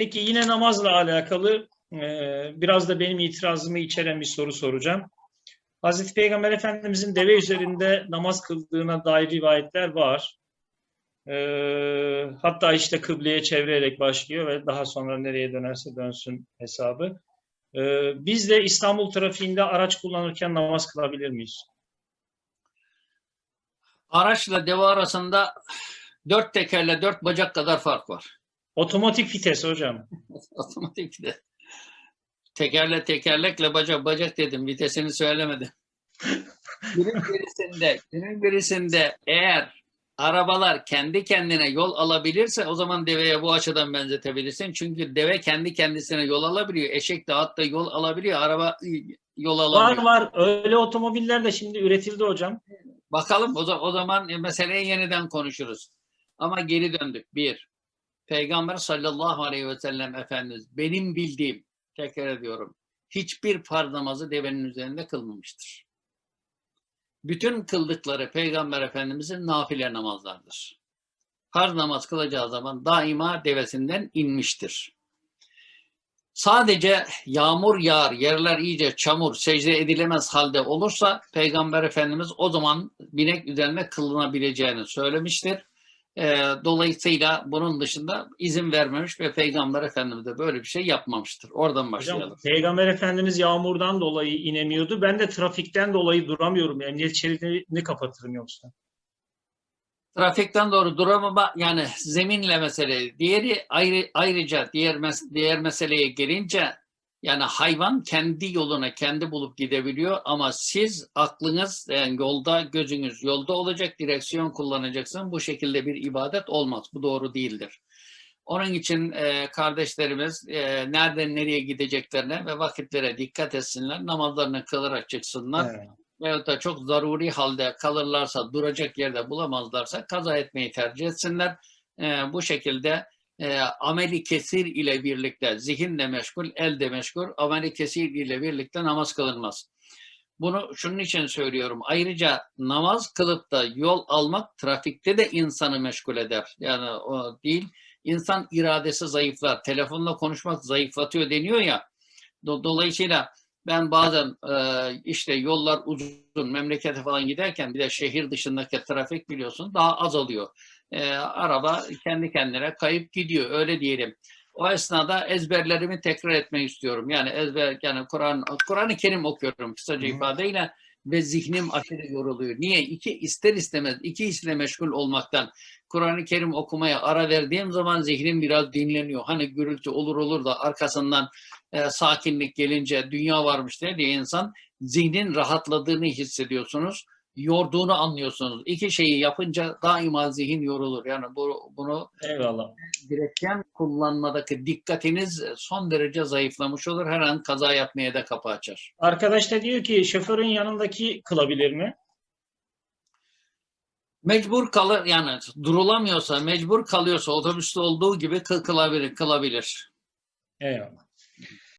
Peki yine namazla alakalı e, biraz da benim itirazımı içeren bir soru soracağım. Hazreti Peygamber Efendimizin deve üzerinde namaz kıldığına dair rivayetler var. E, hatta işte kıbleye çevirerek başlıyor ve daha sonra nereye dönerse dönsün hesabı. E, biz de İstanbul trafiğinde araç kullanırken namaz kılabilir miyiz? Araçla deve arasında dört tekerle dört bacak kadar fark var. Otomatik vites hocam. Otomatik de. Tekerle tekerlekle bacak bacak dedim. Vitesini söylemedim. Günün birisinde, günün birisinde eğer arabalar kendi kendine yol alabilirse o zaman deveye bu açıdan benzetebilirsin. Çünkü deve kendi kendisine yol alabiliyor. Eşek de at da yol alabiliyor. Araba yol Var alamıyor. var. Öyle otomobiller de şimdi üretildi hocam. Bakalım o, o zaman meseleyi yeniden konuşuruz. Ama geri döndük. Bir, Peygamber sallallahu aleyhi ve sellem Efendimiz benim bildiğim, tekrar ediyorum, hiçbir farz namazı devenin üzerinde kılmamıştır. Bütün kıldıkları Peygamber Efendimizin nafile namazlardır. Farz namaz kılacağı zaman daima devesinden inmiştir. Sadece yağmur yağar, yerler iyice çamur, secde edilemez halde olursa Peygamber Efendimiz o zaman binek üzerine kılınabileceğini söylemiştir. Ee, dolayısıyla bunun dışında izin vermemiş ve Peygamber Efendimiz de böyle bir şey yapmamıştır. Oradan başlayalım. Hocam Peygamber Efendimiz yağmurdan dolayı inemiyordu. Ben de trafikten dolayı duramıyorum. Emniyet şeridini kapatırım yoksa. Trafikten doğru duramama yani zeminle mesele. Diğeri ayrı, ayrıca diğer mes- diğer meseleye gelince yani hayvan kendi yoluna kendi bulup gidebiliyor ama siz aklınız yani yolda gözünüz yolda olacak direksiyon kullanacaksın. Bu şekilde bir ibadet olmaz. Bu doğru değildir. Onun için e, kardeşlerimiz e, nereden nereye gideceklerine ve vakitlere dikkat etsinler. Namazlarını kılarak çıksınlar Evet. veyahut da çok zaruri halde kalırlarsa, duracak yerde bulamazlarsa kaza etmeyi tercih etsinler. Ee, bu şekilde e, ameli kesir ile birlikte zihin de meşgul, el de meşgul, ameli kesir ile birlikte namaz kılınmaz. Bunu şunun için söylüyorum. Ayrıca namaz kılıp da yol almak trafikte de insanı meşgul eder. Yani o değil. İnsan iradesi zayıflar. Telefonla konuşmak zayıflatıyor deniyor ya. Do- Dolayısıyla ben bazen e, işte yollar uzun memlekete falan giderken bir de şehir dışındaki trafik biliyorsun daha azalıyor. E, araba kendi kendine kayıp gidiyor öyle diyelim. O esnada ezberlerimi tekrar etmek istiyorum. Yani ezber yani Kur'an Kur'an-ı Kerim okuyorum kısaca Hı ifadeyle ve zihnim aşırı yoruluyor. Niye? İki ister istemez iki işle meşgul olmaktan Kur'an-ı Kerim okumaya ara verdiğim zaman zihnim biraz dinleniyor. Hani gürültü olur olur da arkasından e, sakinlik gelince dünya varmış diye insan zihnin rahatladığını hissediyorsunuz. Yorduğunu anlıyorsunuz. İki şeyi yapınca daima zihin yorulur. Yani bu, bunu Eyvallah. direksiyon kullanmadaki dikkatiniz son derece zayıflamış olur. Her an kaza yapmaya da kapı açar. Arkadaş da diyor ki şoförün yanındaki kılabilir mi? Mecbur kalır yani durulamıyorsa, mecbur kalıyorsa otobüste olduğu gibi kıl- kılabilir. kılabilir. Eyvallah.